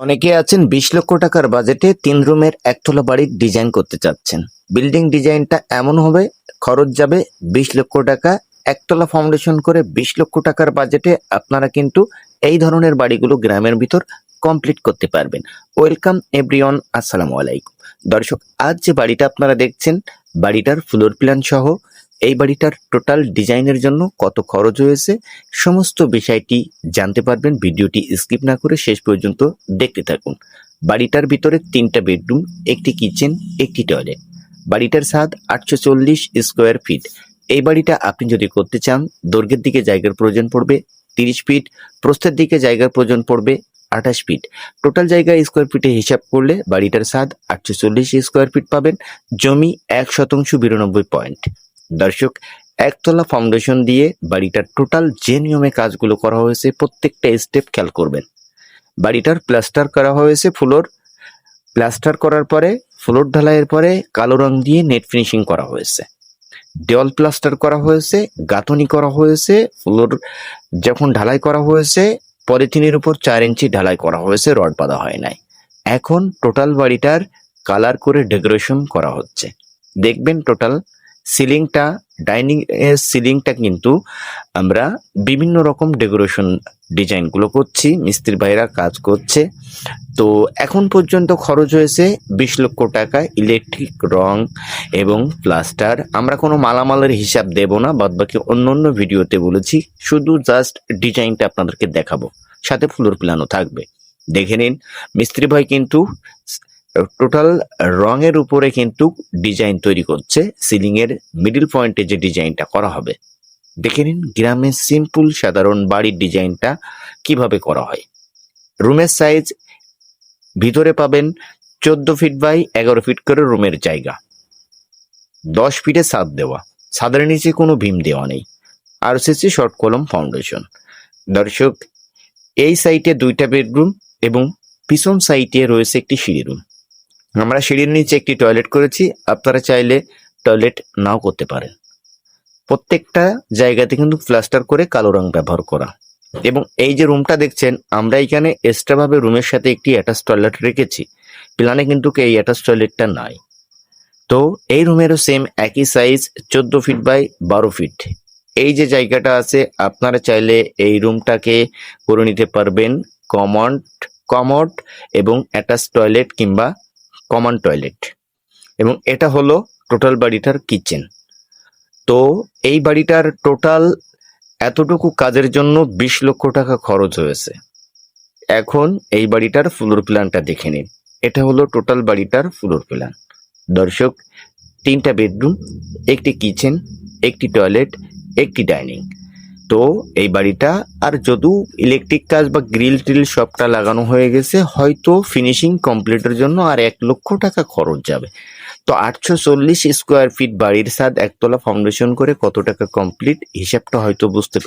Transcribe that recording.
অনেকে আছেন বিশ লক্ষ টাকার বাজেটে তিন রুমের একতলা বাড়ির ডিজাইন করতে চাচ্ছেন। বিল্ডিং ডিজাইনটা এমন হবে, খরচ যাবে বিশ লক্ষ টাকা, একতলা ফাউন্ডেশন করে বিশ লক্ষ টাকার বাজেটে আপনারা কিন্তু এই ধরনের বাড়িগুলো গ্রামের ভিতর কমপ্লিট করতে পারবেন। ওয়েলকাম এভরিওয়ান আসসালামু আলাইকুম। দর্শক, আজ যে বাড়িটা আপনারা দেখছেন, বাড়িটার ফ্লোর প্ল্যান সহ এই বাড়িটার টোটাল ডিজাইনের জন্য কত খরচ হয়েছে, সমস্ত বিষয়টি জানতে পারবেন। ভিডিওটি স্কিপ না করে শেষ পর্যন্ত দেখতে থাকুন। বাড়িটার ভিতরে তিনটা বেডরুম একটি কিচেন একটি টয়লেট বাড়িটার স্বাদ আটশো চল্লিশ স্কোয়ার ফিট এই বাড়িটা আপনি যদি করতে চান, দৈর্ঘ্যের দিকে জায়গার প্রয়োজন পড়বে তিরিশ ফিট প্রস্থের দিকে জায়গার প্রয়োজন পড়বে আঠাশ ফিট টোটাল জায়গা স্কোয়ার ফিটে হিসাব করলে বাড়িটার স্বাদ আটশো চল্লিশ স্কোয়ার ফিট পাবেন, জমি এক শতাংশ বিরানব্বই পয়েন্ট দর্শক, একতলা ফাউন্ডেশন দিয়ে বাড়িটার টোটাল যে নিয়মে কাজগুলো করা হয়েছে প্রত্যেকটা স্টেপ খেয়াল করবেন। বাড়িটার প্লাস্টার করা হয়েছে ফ্লোর। প্লাস্টার করার পরে, ফ্লোর ঢালাইয়ের পরে কালো রং দিয়ে নেট ফিনিশিং করা হয়েছে। দেওয়াল প্লাস্টার করা হয়েছে, গাঁথনি করা হয়েছে, ফ্লোর যখন ঢালাই করা হয়েছে, পলিথিনের উপর চার ইঞ্চি ঢালাই করা হয়েছে, রড বাঁধা হয় নাই। এখন টোটাল বাড়িটার কালার করে ডেকোরেশন করা হচ্ছে। দেখবেন টোটাল সিলিংটা, ডাইনিং এর সিলিংটা কিন্তু আমরা বিভিন্ন রকম ডেকোরেশন ডিজাইনগুলো করছি মিস্ত্রি ভাইরা কাজ করছে। তো এখন পর্যন্ত খরচ হয়েছে বিশ লক্ষ টাকা ইলেকট্রিক রং এবং প্লাস্টার। আমরা কোনো মালামালের হিসাব দেব না, বাদবাকি অন্য অন্য ভিডিওতে বলেছি, শুধু জাস্ট ডিজাইনটা আপনাদেরকে দেখাবো। সাথে ফ্লোর প্ল্যানও থাকবে। দেখে নিন, মিস্ত্রি ভাই কিন্তু টোটাল রঙের উপরে কিন্তু ডিজাইন তৈরি করছে। সিলিং এর মিডিল পয়েন্টে যে ডিজাইনটা করা হবে। দেখে নিন গ্রামের সিম্পল সাধারণ বাড়ির ডিজাইনটা কীভাবে করা হয়। রুমের সাইজ ভিতরে পাবেন চোদ্দ ফিট বাই এগারো ফিট করে রুমের জায়গা। দশ ফিটে ছাদ দেওয়া। ছাদের নিচে কোনো ভীম দেওয়া নেই। আর সিসি শর্ট কলম ফাউন্ডেশন দর্শক, এই সাইটে দুইটা বেডরুম এবং পিছন সাইটে রয়েছে একটি সিঁড়ি রুম আমরা সিঁড়ির নিচে একটি টয়লেট করেছি, আপনারা চাইলে টয়লেট নাও করতে পারেন। প্রত্যেকটা জায়গাতে কিন্তু প্লাস্টার করে কালো রং ব্যবহার করা। এবং এই যে রুমটা দেখছেন, আমরা এখানে এক্সট্রাভাবে রুমের সাথে একটি অ্যাটাচ টয়লেট রেখেছি। প্ল্যানে কিন্তু এই অ্যাটাচ টয়লেটটা নাই। তো এই রুমেরও সেম একই সাইজ চোদ্দ ফিট বাই বারো ফিট এই যে জায়গাটা আছে, আপনারা চাইলে এই রুমটাকে করে নিতে পারবেন কমন কমট এবং অ্যাটাচ টয়লেট কিংবা কমন টয়লেট এবং এটা হলো টোটাল বাড়িটার কিচেন তো এই বাড়িটার টোটাল এতটুকু কাজের জন্য বিশ লক্ষ টাকা খরচ হয়েছে। এখন এই বাড়িটার ফ্লোর প্ল্যানটা দেখে নিন। এটা হলো টোটাল বাড়িটার ফ্লোর প্ল্যান দর্শক, তিনটা বেডরুম একটি কিচেন একটি টয়লেট একটি ডাইনিং তো এই বাড়িটা, আর যদু ইলেকট্রিক কাজ বা গ্রিল টিল সবটা লাগানো হয়ে গেছে, হয়তো ফিনিশিং কমপ্লিটের জন্য আর এক লক্ষ টাকা খরচ যাবে। তো আটশো চল্লিশ স্কোয়ার ফিট বাড়ির সাদ একতলা ফাউন্ডেশন করে কত টাকা কমপ্লিট হিসাবটা হয়তো বুঝতে পেরে